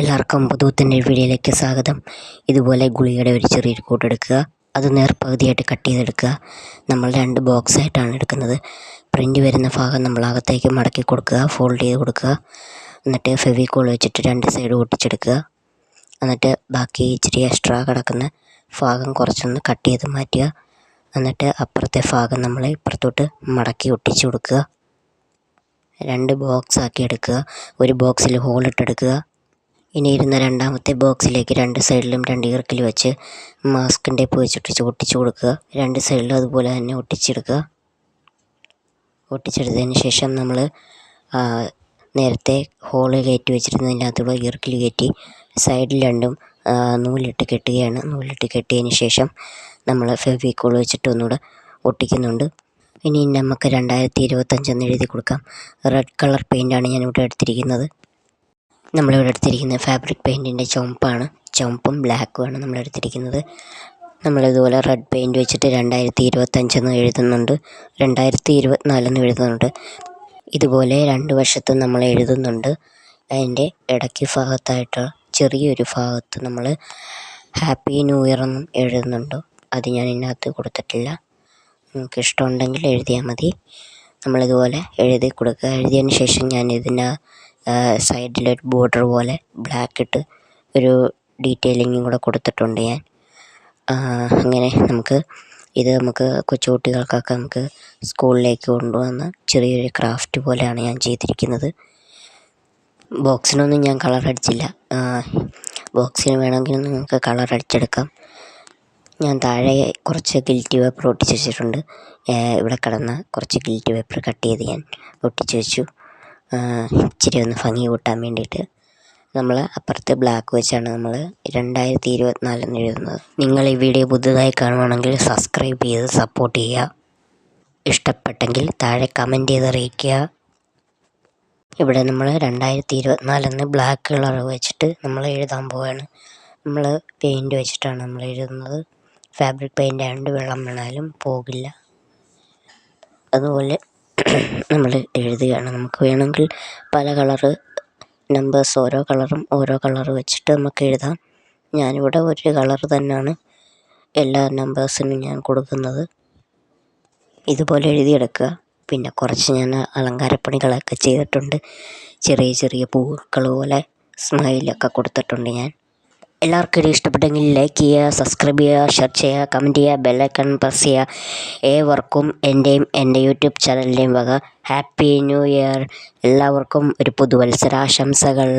എല്ലാവർക്കും പുതുത്തിന്റെ വീഡിയോയിലേക്ക് സ്വാഗതം. ഇതുപോലെ ഗുളികയുടെ ഒരു ചെറിയൊരു കൂട്ടെടുക്കുക അത് നേർപകുതിയായിട്ട് കട്ട് ചെയ്തെടുക്കുക. നമ്മൾ രണ്ട് ബോക്സ് ആയിട്ടാണ് എടുക്കുന്നത്. പ്രിന്റ് വരുന്ന ഭാഗം നമ്മൾ അകത്തേക്ക് മടക്കി കൊടുക്കുക. ഫോൾഡ് ചെയ്ത് കൊടുക്കുക. എന്നിട്ട് ഫെവിക്കോൾ വെച്ചിട്ട് രണ്ട് സൈഡ് ഒട്ടിച്ചെടുക്കുക. എന്നിട്ട് ബാക്കി ഇച്ചിരി എക്സ്ട്രാ കിടക്കുന്ന ഭാഗം കുറച്ചൊന്ന് കട്ട് ചെയ്ത് മാറ്റുക. എന്നിട്ട് അപ്പുറത്തെ ഭാഗം നമ്മൾ ഇപ്പുറത്തോട്ട് മടക്കി ഒട്ടിച്ചു കൊടുക്കുക. രണ്ട് ബോക്സ് ആക്കി എടുക്കുക. ഒരു ബോക്സിൽ ഹോൾ ഇട്ടെടുക്കുക ഇനി ഇരുന്ന രണ്ടാമത്തെ ബോക്സിലേക്ക് രണ്ട് സൈഡിലും രണ്ട് ഇറക്കിൽ വെച്ച് മാസ്കിന്റെ വെച്ചിട്ട് ഒട്ടിച്ച് കൊടുക്കുക. രണ്ട് സൈഡിലും അതുപോലെ തന്നെ ഒട്ടിച്ചെടുക്കുക. ഒട്ടിച്ചെടുത്തതിന് ശേഷം നമ്മൾ നേരത്തെ ഹോൾ കയറ്റി വെച്ചിരുന്നതിനകത്തുള്ള ഇറക്കിൽ കയറ്റി സൈഡിൽ രണ്ടും നൂലിട്ട് കെട്ടുകയാണ്. നൂലിട്ട് കെട്ടിയതിന് ശേഷം നമ്മൾ ഫെവിക്കോൾ വെച്ചിട്ട് ഒന്നുകൂടെ ഒട്ടിക്കുന്നുണ്ട്. ഇനി നമുക്ക് രണ്ടായിരത്തി ഇരുപത്തഞ്ചെന്ന് എഴുതി കൊടുക്കാം. റെഡ് കളർ പെയിന്റാണ് ഞാനിവിടെ എടുത്തിരിക്കുന്നത്. നമ്മളിവിടെ എടുത്തിരിക്കുന്നത് ഫാബ്രിക് പെയിന്റിന്റെ ചുമപ്പാണ് ചുമപ്പും ബ്ലാക്കുമാണ് നമ്മളെടുത്തിരിക്കുന്നത് നമ്മളിതുപോലെ റെഡ് പെയിന്റ് വെച്ചിട്ട് രണ്ടായിരത്തി ഇരുപത്തഞ്ചെന്ന് എഴുതുന്നുണ്ട്. രണ്ടായിരത്തി ഇരുപത്തിനാലെന്ന് എഴുതുന്നുണ്ട്. ഇതുപോലെ രണ്ട് വശത്തും നമ്മൾ എഴുതുന്നുണ്ട്. അതിന്റെ ഇടയ്ക്ക് ഭാഗത്തായിട്ട് ചെറിയൊരു ഭാഗത്ത് നമ്മൾ ഹാപ്പി ന്യൂ ഇയർ എന്നും എഴുതുന്നുണ്ട്. അത് ഞാൻ ഇതിനകത്ത് കൊടുത്തിട്ടില്ല. നിങ്ങൾക്ക് ഇഷ്ടമുണ്ടെങ്കിൽ എഴുതിയാൽ മതി. നമ്മളിതുപോലെ എഴുതി കൊടുക്കുക. എഴുതിയതിന് ശേഷം ഞാൻ സൈഡിലൊരു ബോർഡർ പോലെ ബ്ലാക്ക് ഇട്ട് ഒരു ഡീറ്റെയിലിങ്ങും കൂടെ കൊടുത്തിട്ടുണ്ട് ഞാൻ. അങ്ങനെ നമുക്ക് ഇത് നമുക്ക് കൊച്ചു കുട്ടികൾക്കൊക്കെ നമുക്ക് സ്കൂളിലേക്ക് കൊണ്ടുവന്ന് ചെറിയൊരു ക്രാഫ്റ്റ് പോലെയാണ് ഞാൻ ചെയ്തിരിക്കുന്നത്. ബോക്സിനൊന്നും ഞാൻ കളർ അടിച്ചില്ല. ബോക്സിന് വേണമെങ്കിൽ നിങ്ങൾക്ക് കളർ അടിച്ചെടുക്കാം. ഞാൻ താഴെ കുറച്ച് ഗിൽറ്റി പേപ്പർ ഒട്ടിച്ച് വെച്ചിട്ടുണ്ട്. ഇവിടെ കിടന്ന കുറച്ച് ഗിൽറ്റി പേപ്പർ കട്ട് ചെയ്ത് ഞാൻ ഒട്ടിച്ച് വെച്ചു. ഇച്ചിരി ഒന്ന് ഭംഗി കൂട്ടാൻ വേണ്ടിയിട്ട് നമ്മൾ അപ്പുറത്ത് ബ്ലാക്ക് വെച്ചാണ് നമ്മൾ രണ്ടായിരത്തി ഇരുപത്തിനാലെന്ന് എഴുതുന്നത്. നിങ്ങൾ ഈ വീഡിയോ പുതുതായി കാണുവാണെങ്കിൽ സബ്സ്ക്രൈബ് ചെയ്ത് സപ്പോർട്ട് ചെയ്യുക. ഇഷ്ടപ്പെട്ടെങ്കിൽ താഴെ കമന്റ് ചെയ്ത് അറിയിക്കുക. ഇവിടെ നമ്മൾ രണ്ടായിരത്തി ഇരുപത്തിനാലെന്ന് ബ്ലാക്ക് കളർ വെച്ചിട്ട് നമ്മൾ എഴുതാൻ പോവുകയാണ് നമ്മൾ പെയിന്റ് വെച്ചിട്ടാണ് നമ്മൾ എഴുതുന്നത്. ഫാബ്രിക് പെയിന്റ് ആയതുകൊണ്ട് വെള്ളം വീണാലും പോകില്ല. അതുപോലെ നമ്മൾ എഴുതുകയാണ്. നമുക്ക് വേണമെങ്കിൽ പല കളറ് നമ്പേഴ്സ് ഓരോ കളറും ഓരോ കളർ വെച്ചിട്ട് നമുക്ക് എഴുതാം. ഞാനിവിടെ ഒരു കളർ തന്നെയാണ് എല്ലാ നമ്പേഴ്സിനും ഞാൻ കൊടുക്കുന്നത്. ഇതുപോലെ എഴുതിയെടുക്കുക. പിന്നെ കുറച്ച് ഞാൻ അലങ്കാരപ്പണികളൊക്കെ ചെയ്തിട്ടുണ്ട്. ചെറിയ ചെറിയ പൂക്കൾ പോലെ സ്മൈലൊക്കെ കൊടുത്തിട്ടുണ്ട് ഞാൻ. എല്ലാവർക്കും ഇത് ഇഷ്ടപ്പെട്ടെങ്കിൽ ലൈക്ക് ചെയ്യുക സബ്സ്ക്രൈബ് ചെയ്യുക ഷെയർ ചെയ്യുക കമന്റ് ചെയ്യുക ബെല്ലൈക്കൺ പ്രസ് ചെയ്യുക. ഏവർക്കും എന്റെയും എന്റെ യൂട്യൂബ് ചാനലിന്റെയും വക ഹാപ്പി ന്യൂ ഇയർ എല്ലാവർക്കും ഒരു പുതുവത്സരാശംസകൾ.